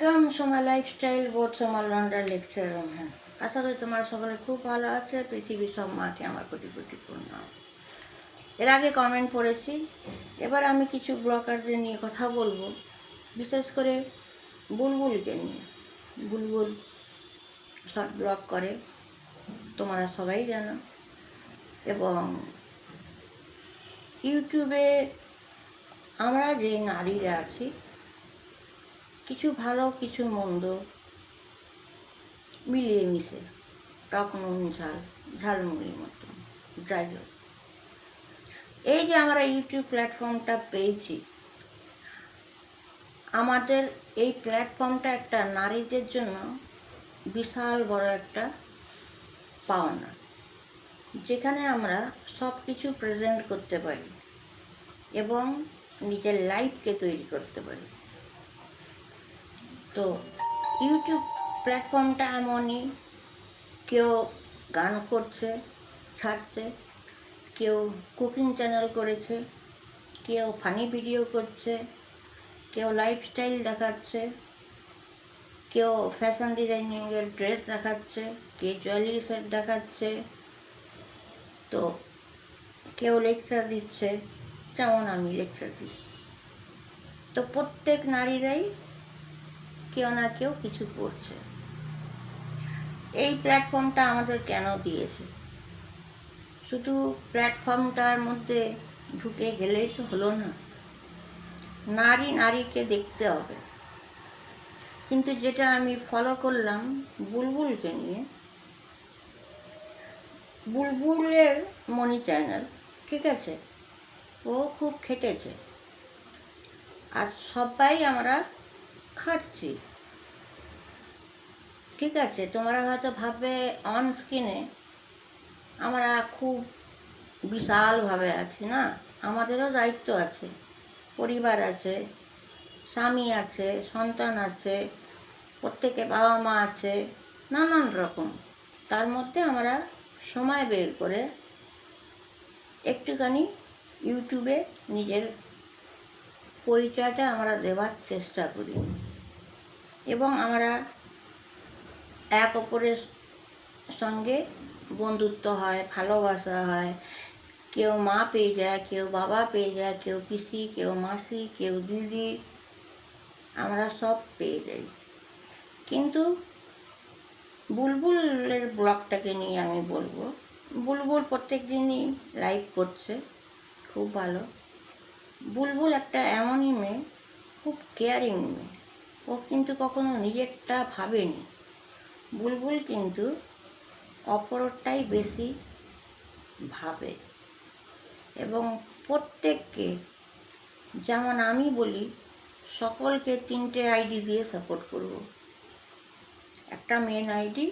Welcome Soma lifestyle board Soma London lecture room হ্যাঁ। আশা করি তোমার সকলে খুব ভালো আছে, পৃথিবীর সব মাকে আমার কোটি কোটি পূর্ণ এর আগে কমেন্ট পড়েছি, এবার আমি কিছু ব্লগারদের নিয়ে কথা বলব, বিশেষ করে বুলবুলকে নিয়ে। বুলবুল শর্ট ব্লগ করে, তোমরা সবাই জানো। এবং ইউটিউবে আমরা যে নারীরা আছি কিছু ভালো, কিছু মন্দ মিলিয়ে মিশে টক নুন ঝাল, ঝালমুড়ির মতো। যাই হোক। এই যে আমরা ইউটিউব প্ল্যাটফর্মটা পেয়েছি, আমাদের এই প্ল্যাটফর্মটা একটা নারীদের জন্য বিশাল বড় একটা পাওনা, যেখানে আমরা সব কিছু প্রেজেন্ট করতে পারি এবং নিজের লাইফকে তৈরি করতে পারি। তো ইউটিউব প্ল্যাটফর্মটা এমনই, কেউ গান করছে, ছাড়ছে, কেউ কুকিং চ্যানেল করেছে, কেউ ফানি ভিডিও করছে, কেউ লাইফস্টাইল দেখাচ্ছে, কেউ ফ্যাশন ডিজাইনিংয়ের ড্রেস দেখাচ্ছে, কেউ জুয়েলারি সেট দেখাচ্ছে, তো কেউ লেকচার দিচ্ছে, যেমন আমি লেকচার দিই। তো প্রত্যেক নারীরাই কেউ না কেউ কিছু করছে। এই প্ল্যাটফর্মটা আমাদের কেন দিয়েছে? শুধু প্ল্যাটফর্মটার মধ্যে ঢুকে গেলেই তো হলো না। নারী নারীকে দেখতে হবে। কিন্তু যেটা আমি ফলো করলাম বুলবুলকে নিয়ে, বুলবুলের মনি চ্যানেল ঠিক আছে? ও খুব খেটেছে। আর সবাই আমরা খাটছি। ঠিক আছে, তোমরা হয়তো ভাববে অন স্ক্রিনে আমরা খুব বিশালভাবে আছি, না? আমাদেরও দায়িত্ব আছে। পরিবার আছে, স্বামী আছে, সন্তান আছে, প্রত্যেকে বাবা মা আছে, নানান রকম। তার মধ্যে আমরা সময় বের করে একটুখানি ইউটিউবে নিজের পরিচয়টা আমরা দেওয়ার চেষ্টা করি। এবং আমরা এক অপরের সঙ্গে বন্ধুত্ব হয়, ভালোবাসা হয়। কেউ মা পেয়ে যায়, কেউ বাবা পেয়ে যায়, কেউ পিসি, কেউ মাসি, কেউ দিদি, আমরা সব পেয়ে যাই। কিন্তু বুলবুলের ব্লগটাকে নিয়ে আমি বলব, বুলবুল প্রত্যেক দিনই লাইভ করছে, খুব ভালো। বুলবুল একটা এমনই মেয়ে, খুব কেয়ারিং মেয়ে। ও কিন্তু কখনো নিজেরটা ভাবেনি। বুলবুল কিন্তু অপরটাই বেশি ভাবে। এবং প্রত্যেককে, যেমন আমি বলি, সকলকে তিনটে আইডি দিয়ে সাপোর্ট করব। একটা মেন আইডি,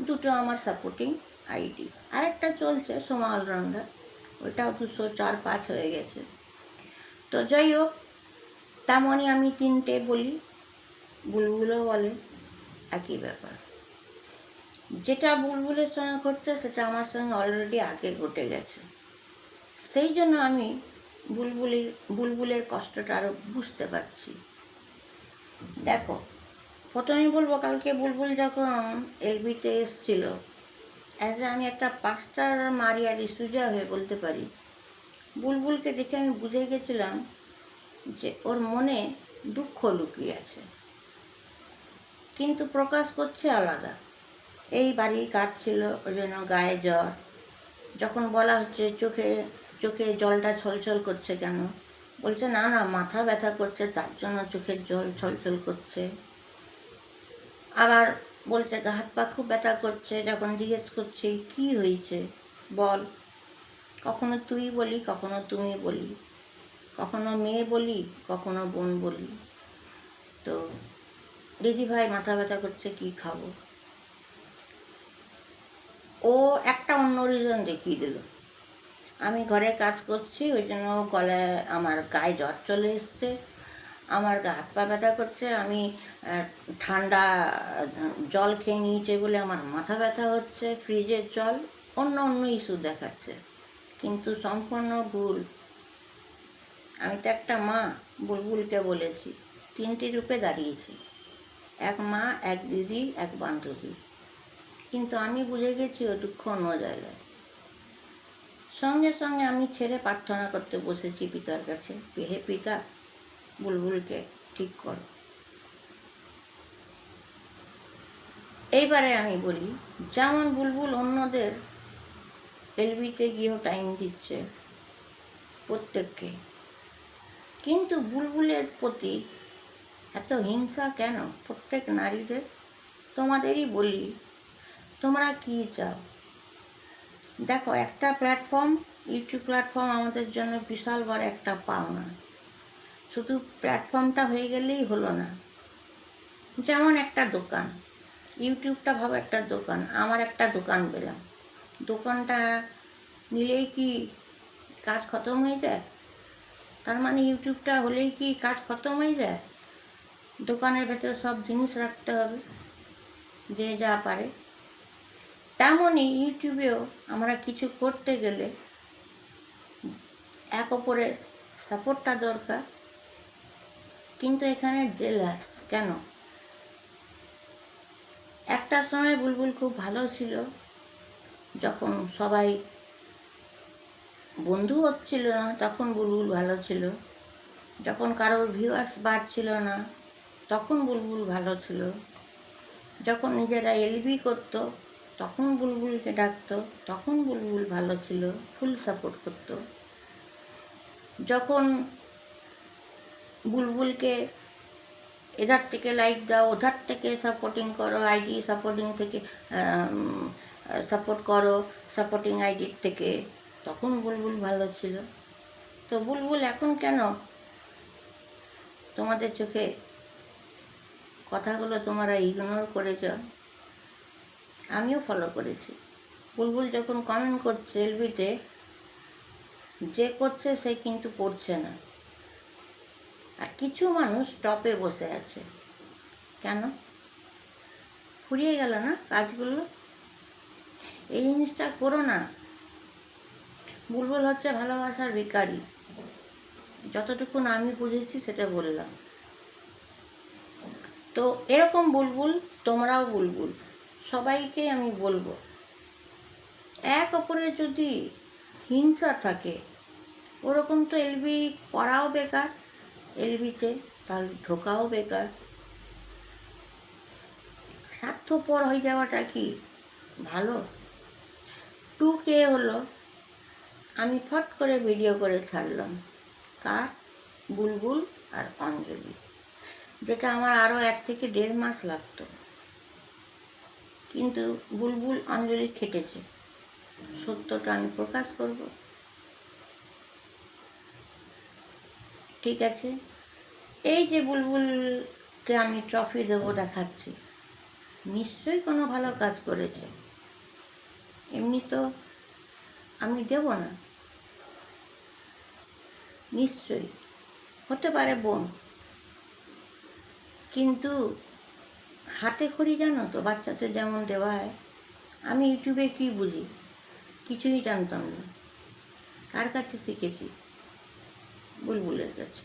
দুটো আমার সাপোর্টিং আইডি। আরেকটা চলছে সোমা অলরাউন্ডার, ওইটাও দুশো চার পাঁচ হয়ে গেছে। তো যাই হোক, তেমনই আমি তিনটে বলি। বুলবুলও বলে, একই ব্যাপার। যেটা বুলবুলের সঙ্গে ঘটছে, সেটা আমার সঙ্গে অলরেডি আগে ঘটে গেছে। সেই জন্য আমি বুলবুলির, বুলবুলের কষ্টটা আরও বুঝতে পারছি। দেখো, প্রথমে বলব, কালকে বুলবুল যখন এলবিতে এসছিল অ্যাজ আমি একটা পাঁচটার মারিয়ারি সুজা হয়ে বলতে পারি, বুলবুলকে দেখে আমি বুঝে গেছিলাম যে ওর মনে দুঃখ লুকিয়ে আছে। কিন্তু প্রকাশ করছে আলাদা। এই বাড়ির কাজ ছিল ওই জন্য গায়ে জ্বর। যখন বলা হচ্ছে চোখে চোখে জলটা ছলছল করছে কেন? বলছে, না না, মাথা ব্যথা করছে, তার জন্য চোখের জল ছলছল করছে। আবার বলছে, গা, হাত পা খুব ব্যথা করছে। যখন জিজ্ঞেস করছে, কি হয়েছে? বল। কখনো তুই বলি, কখনো তুমি বলি। কখনো মেয়ে বলি, কখনো বোন বলি। তো দিদি ভাই মাথা ব্যথা করছে, কি খাব? ও একটা অন্য রিজন দেখিয়ে দিল। আমি ঘরে কাজ করছি, ওই জন্য গলায় আমার গায়ে জ্বর চলে এসছে। আমার গা হাত পা ব্যথা করছে, আমি ঠান্ডা, জল খেয়ে নিয়েছে বলে আমার মাথা ব্যথা হচ্ছে, ফ্রিজের জল, অন্য অন্য ইস্যু দেখাচ্ছে। কিন্তু সম্পূর্ণ ভুল। আমি তো একটা মা, বুলবুলকে বলেছি, তিনটি রূপে দাঁড়িয়েছি। এক মা, এক দিদি, এক বান্ধবী। কিন্তু আমি বুঝে গেছি ওটুকু অন্য জায়গায়। সঙ্গে সঙ্গে আমি ছেড়ে প্রার্থনা করতে বসেছি পিতার কাছে। হে পিতা, বুলবুলকে ঠিক করো। এইবারে আমি বলি, যেমন বুলবুল অন্যদের এলবিতে গিয়েও টাইম দিচ্ছে প্রত্যেককে, কিন্তু বুলবুলের প্রতি এত হিংসা কেন? প্রত্যেক নারীদের তোমাদেরই বলি, তোমরা কী চাও? দেখো, একটা প্ল্যাটফর্ম ইউটিউব প্ল্যাটফর্ম আমাদের জন্য বিশাল বড় একটা পাওনা। শুধু প্ল্যাটফর্মটা হয়ে গেলেই হলো না। যেমন একটা দোকান, ইউটিউবটা ভাবো একটা দোকান, আমার একটা দোকান পেলাম। দোকানটা নিলেই কি কাজ খতম হয়ে যায়? তার মানে ইউটিউবটা হলেই কি কাজ খতম হয়ে যায়? দোকানের ভেতরে সব জিনিস রাখতে হবে, যে যা পারে। তেমনই ইউটিউবেও আমরা কিছু করতে গেলে এক অপরের সাপোর্টটা দরকার। কিন্তু এখানে জেলাস, কেন? একটা সময় বুলবুল খুব ভালো ছিল, যখন সবাই বন্ধু হচ্ছিল না, তখন বুলবুল ভালো ছিল। যখন কারোর ভিউয়ার্স বাড়ছিল না তখন বুলবুল ভালো ছিল। যখন নিজেরা এলবি করতো, তখন বুলবুলকে ডাকতো, তখন বুলবুল ভালো ছিল ফুল সাপোর্ট করতো। যখন বুলবুলকে এধার থেকে লাইক দাও, ওধার থেকে সাপোর্টিং করো আইডি সাপোর্টিং থেকে সাপোর্ট করো সাপোর্টিং আইডির থেকে, তখন বুলবুল ভালো ছিল। তো বুলবুল এখন কেন তোমাদের চোখে কথাগুলো তোমরা ইগনোর করেছ, আমিও ফলো করেছি। বুলবুল যখন কমেন্ট করছে এলবিতে যে করছে সে কিন্তু পড়ছে না। আর কিছু মানুষ টপে বসে আছে। কেন? ফুরিয়ে গেল না কাজগুলো? এই জিনিসটা করো না। বুলবুল হচ্ছে ভালোবাসার ভিকারি যতটুকুন আমি বুঝেছি সেটা বললাম। তো এরকম বুলবুল, তোমরাও বুলবুল। সবাইকে আমি বলব, এক অপরের যদি হিংসা থাকে, ওরকম তো এলবি করাও বেকার, এলবিতে তার ঢোকাও বেকার। স্বার্থপর হয়ে যাওয়াটা কি ভালো? টু কে হলো, আমি ফট করে ভিডিও করে ছাড়লাম, কার? বুলবুল আর অঞ্জলি। যেটা আমার আরও এক থেকে দেড় মাস লাগতো। কিন্তু বুলবুল অঞ্জলি খেটেছে। সত্যটা আমি প্রকাশ করব। ঠিক আছে? এই যে বুলবুলকে আমি ট্রফি দেবো দেখাচ্ছি, নিশ্চয়ই কোনো ভালো কাজ করেছে। এমনি তো আমি দেব না। নিশ্চয়ই। হতে পারে বোন। কিন্তু হাতে খড়ি জানো তো? বাচ্চাদের যেমন দেওয়া হয়। আমি ইউটিউবে কী বুঝি? কিছুই জানতাম না। কার কাছে শিখেছি? বুলবুলের কাছে।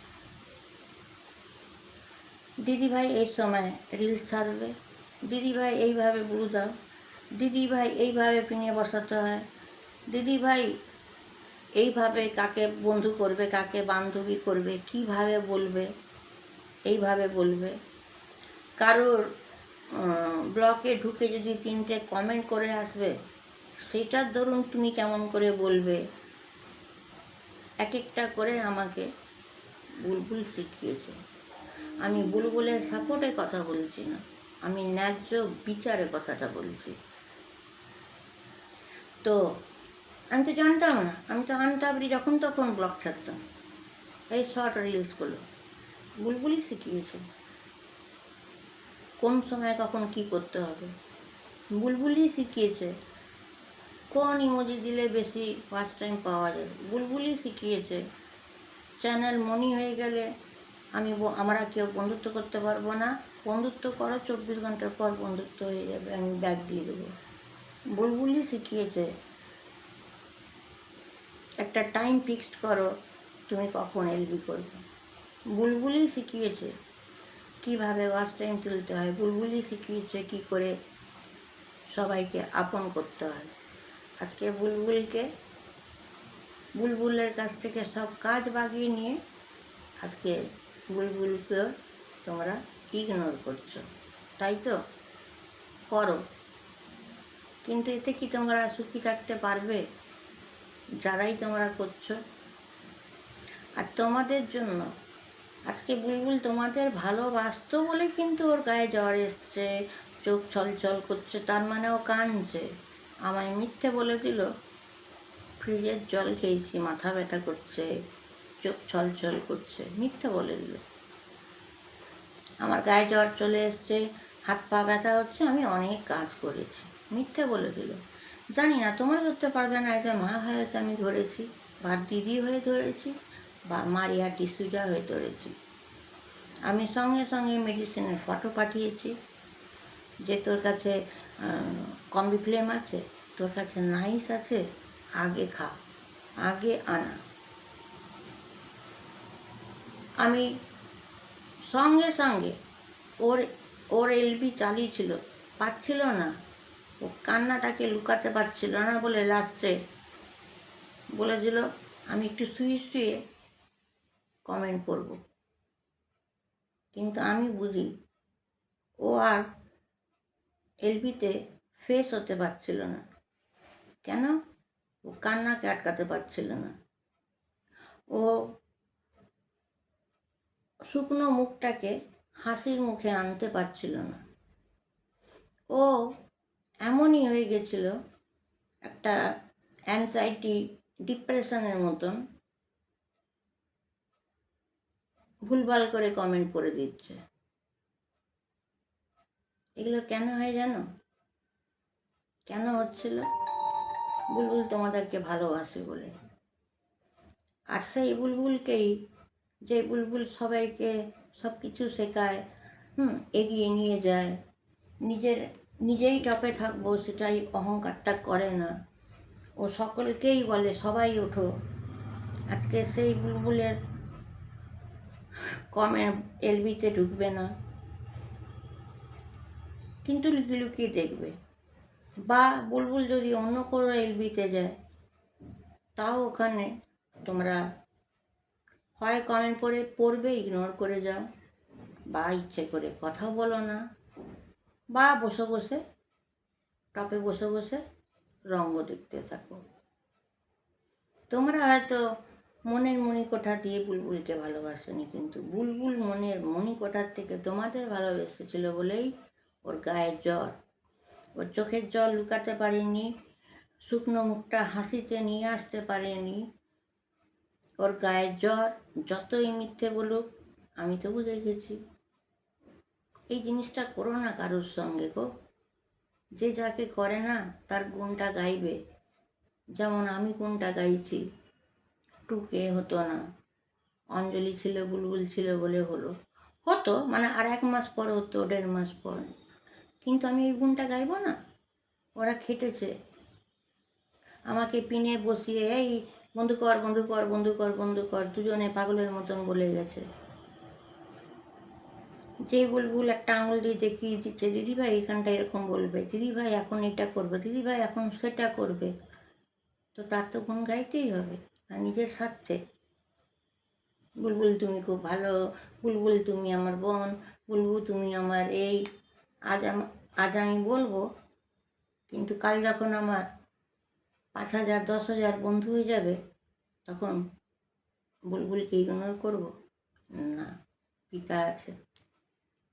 দিদিভাই এই সময় রিলস ছাড়বে। দিদিভাই এইভাবে বুড়ো দাও। দিদিভাই এইভাবে পিঙে বসাতে হয়। দিদিভাই এইভাবে কাকে বন্ধু করবে, কাকে বান্ধবী করবে, কীভাবে বলবে, এইভাবে বলবে। কারোর ব্লকে ঢুকে যদি তিনটে কমেন্ট করে আসবে, সেটার ধরুন তুমি কেমন করে বলবে? এক একটা করে আমাকে বুলবুল শিখিয়েছে। আমি বুলবুলের সাপোর্টে কথা বলছি না, আমি ন্যায্য বিচারে কথাটা বলছি। তো, আমি তো জানতাম না, আমি তো আনতাবরি যখন তখন ব্লগ ছাড়তাম। এই শর্ট রিলসগুলো বুলবুলই শিখিয়েছে। কোন সময় কখন কি করতে হবে? বুলবুলই শিখিয়েছে। কোন ইমোজি দিলে বেশি ফার্স্ট টাইম পাওয়া যায়? বুলবুলই শিখিয়েছে। চ্যানেল মনি হয়ে গেলে আমি আমরা কেউ বন্ধুত্ব করতে পারব না। বন্ধুত্ব করো, চব্বিশ ঘণ্টার পর বন্ধুত্ব হয়ে যাবে, আমি ব্যাগ দিয়ে দেবো। বুলবুলই শিখিয়েছে। একটা টাইম ফিক্সড করো, তুমি কখন এলবি করবে। বুলবুলই শিখিয়েছে। কীভাবে ওয়াচ টাইম তুলতে হয়, বুলবুলি শিখিয়েছে কী করে সবাইকে আপন করতে হয়। আজকে বুলবুলকে, বুলবুলের কাছ থেকে সব কাজ বাগিয়ে নিয়ে আজকে বুলবুলকে তোমরা ইগনোর করছ। তাই তো? করো। কিন্তু এতে কি তোমরা সুখী থাকতে পারবে? যারাই তোমরা করছ। আর তোমাদের জন্য আজকে বুলবুল তোমাদের ভালোবাসতো বলে কিন্তু ওর গায়ে জ্বর এসছে, চোখ ছলছল করছে, তার মানে ও কাঁদছে। আমায় মিথ্যে বলে দিল, ফ্রিজের জল খেয়েছি, মাথা ব্যথা করছে, চোখ ছলছল করছে, মিথ্যে বলে দিল। আমার গায়ে জ্বর চলে এসছে, হাত পা ব্যথা হচ্ছে, আমি অনেক কাজ করেছি, মিথ্যে বলে দিল। জানি না, তোমরা ধরতে পারবে না যে মা হয়তো আমি ধরেছি বা দিদি হয়ে ধরেছি। বা মারিয়া টিসুজা হয়ে ধরেছি আমি সঙ্গে সঙ্গে মেডিসিনের ফটো পাঠিয়েছি। যে তোর কাছে কম্বি ফ্লেম আছে, তোর কাছে নাইস আছে, আগে খা, আগে আনা। আমি সঙ্গে সঙ্গে ওর ওর এলবি চালিয়েছিল, পাচ্ছিল না। ও কান্নাটাকে লুকাতে পারছিল না বলে লাস্টে বলে দিল আমি একটু শুয়ে শুয়ে কমেন্ট করব। কিন্তু আমি বুঝি ও আর এলবিতে ফেস হতে পারছিল না। কেন? ও কান্নাকে আটকাতে পারছিল না। ও শুকনো মুখটাকে হাসির মুখে আনতে পারছিল না। ও এমনই হয়ে গেছিল একটা অ্যাংজাইটি ডিপ্রেশনের মতন। ভুলভাল করে কমেন্ট করে দিচ্ছে। এগুলো কেন হয় জানো? কেন হচ্ছিল? বুলবুল তোমাদেরকে ভালোবাসে বলে। আর সেই বুলবুলকেই যে বুলবুল সবাইকে সব কিছু শেখায়, হুম, এগিয়ে নিয়ে যায়, নিজের, নিজেই টপে থাকব সেটাই অহংকারটা করে না। ও সকলকেই বলে, সবাই ওঠো। আজকে সেই বুলবুলের কমে এলবিতে ঢুকবে না। কিন্তু লুকিয়ে লুকিয়ে দেখবে। বা বুলবুল যদি অন্য কোনো এলবিতে যায়, তাও ওখানে তোমরা হয় কমেন্ট করে, পড়বে ইগনোর করে যাও। বা ইচ্ছে করে কথা বলো না। বা বসে বসে, টপে বসে বসে রঙ্গ দেখতে থাকো। তোমরা হয়তো মনের মণিকোঠা দিয়ে বুলবুলকে ভালোবাসনি কিন্তু। বুলবুল মনের মণিকোঠার থেকে তোমাদের ভালোবেসেছিল বলেই ওর গায়ের জ্বর। ওর চোখের জল লুকাতে পারেনি, শুকনো মুখটা হাসিতে নিয়ে আসতে পারেনি। ওর গায়ের জ্বর যতই মিথ্যে বলুক, আমি তো বুঝে গেছি এই জিনিসটা করো না কারোর সঙ্গে গো। যে যাকে করে না, তার গুণটা গাইবে। যেমন আমি কোনটা গাইছি। টুকে হতো না। অঞ্জলি ছিল, বুলবুল ছিল বলে হলো। হতো মানে আর এক মাস পর হতো, দেড় মাস পর। কিন্তু আমি এই গুণটা গাইবো না। ওরা খেটেছে। আমাকে পিনে বসিয়ে, এই, বন্ধু কর বন্ধু কর বন্ধু কর বন্ধু কর। দুজনে পাগলের মতন বলে গেছে। যে বুলবুল একটা আঙুল দিয়ে দেখিয়ে দিচ্ছে দিদিভাই এখানটা এরকম বলবে। দিদিভাই এখন এটা করবে। দিদিভাই এখন সেটা করবে। তো তার তো গুণ গাইতেই হবে। নিজের স্বার্থে। বুলবুল, তুমি খুব ভালো। বুলবুল, তুমি আমার বোন। বুলবুল, তুমি আমার এই। আজ আজ আমি বলব, কিন্তু কাল যখন আমার পাঁচ হাজার, দশ হাজার বন্ধু হয়ে যাবে, তখন বুলবুলকে ইগনোর করব। না, পিতা আছে।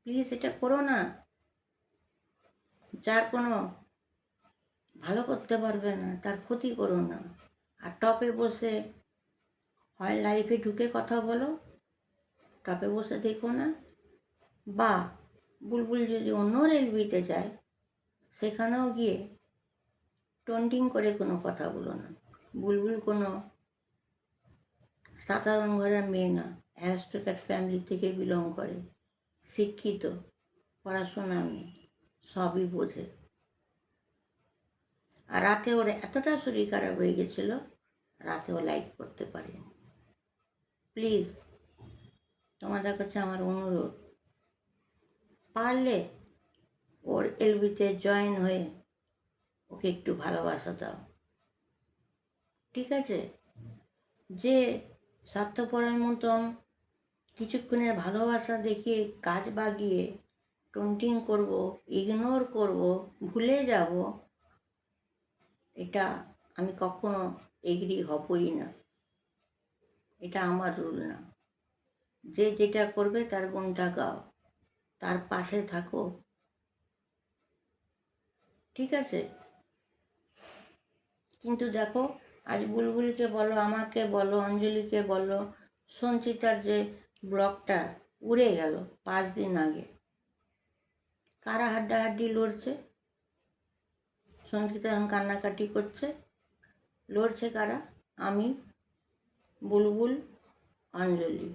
প্লিজ এটা করো না। যার কোনো ভালো করতে পারবে না, তার ক্ষতি করো না। আর টপে বসে হয় লাইফে ঢুকে কথা বলো। টপে বসে দেখো না। বা বুলবুল যদি অন্য রেলবিতে যায়, সেখানেও গিয়ে টন্টিং করে কোনো কথা বলো না। বুলবুল কোনো সাধারণ ঘরের মেয়ে না অ্যারিস্টোক্যাট ফ্যামিলি থেকে বিলং করে। শিক্ষিত, পড়াশোনা মেয়ে, সবই বোঝে। আর রাতে ওর এতটা শরীর খারাপ হয়ে গেছিল, রাতে ও লাইভ করতে পারেনি। প্লিজ তোমাদের কাছে আমার অনুরোধ, পারলে ওর এলবিতে জয়েন হয়ে ওকে একটু ভালোবাসা দাও। ঠিক আছে? যে স্বার্থপরের মতন কিছুক্ষণের ভালোবাসা দেখিয়ে কাজ বাগিয়ে টন্টিং করব ইগনোর করব, ভুলে যাব এটা আমি কখনো এগ্রি হবই না। এটা আমার রুল না। যে যেটা করবে তার গুণটা গাও। তার পাশে থাকো। ঠিক আছে? কিন্তু দেখো, আজ বুলবুলকে বলো, আমাকে বলো, অঞ্জলিকে বলো, সঞ্চিতার যে ব্লকটা উড়ে গেল পাঁচ দিন আগে। কারা হাড্ডাহাড্ডি লড়ছে? সঞ্চিতা এখন কান্নাকাটি করছে। লড়ছে কারা? আমি, বুলবুল, অঞ্জলি।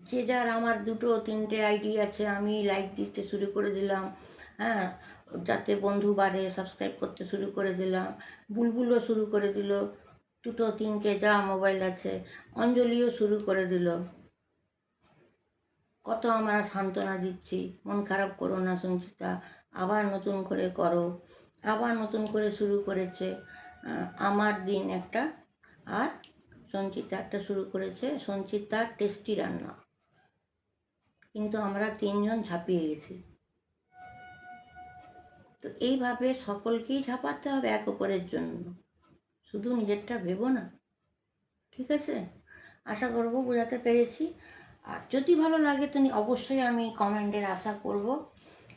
যে যার আমার দুটো তিনটে আইডি আছে, আমি লাইক দিতে শুরু করে দিলাম। হ্যাঁ যাতে বন্ধু বাড়ে, সাবস্ক্রাইব করতে শুরু করে দিলাম। বুলবুলও শুরু করে দিল। দুটো তিনটে যা মোবাইল আছে, অঞ্জলিও শুরু করে দিল। কত আমরা সান্ত্বনা দিচ্ছি। মন খারাপ করো না সঞ্চিতা, আবার নতুন করে করো। আবার নতুন করে শুরু করেছে আমার দিন একটা আর সঞ্চিতা একটা শুরু করেছে সঞ্চিতার টেস্টি রান্না। কিন্তু আমরা তিনজন ঝাঁপিয়ে গেছি। তো এইভাবে সকলকেই ঝাঁপাতে হবে এক অপরের জন্য। শুধু নিজেরটা ভেবো না, ঠিক আছে? আশা করব বোঝাতে পেরেছি। আর যদি ভালো লাগে, তো অবশ্যই আমি কমেন্টের আশা করব।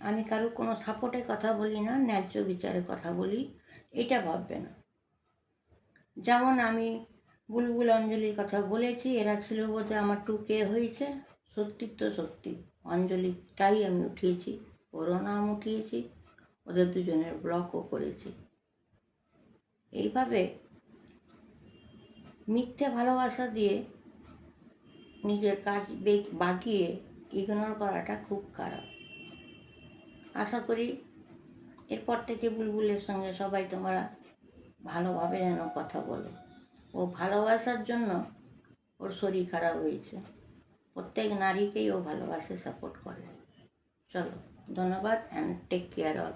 আমি কারোর কোনো সাপোর্টে কথা বলি না, ন্যায্য বিচারে কথা বলি, এটা ভাববে না। যেমন আমি বুলবুল অঞ্জলির কথা বলেছি, এরা ছিল বোধহয় আমার টু কে হয়েছে, সত্যি তো সত্যি, অঞ্জলিটাই আমি উঠিয়েছি, ওরও নাম উঠিয়েছি, ওদের দুজনের ব্লকও করেছি। এইভাবে মিথ্যে ভালোবাসা দিয়ে নিজের কাজ বাগিয়ে ইগনোর করাটা খুব খারাপ। আশা করি এরপর থেকে বুলবুলের সঙ্গে সবাই তোমরা ভালোভাবে যেন কথা বলো। ও ভালোবাসার জন্য ওর শরীর খারাপ হয়েছে। প্রত্যেক নারীকেই ও ভালোবাসে সাপোর্ট করে। চলো, ধন্যবাদ অ্যান্ড টেক কেয়ার অল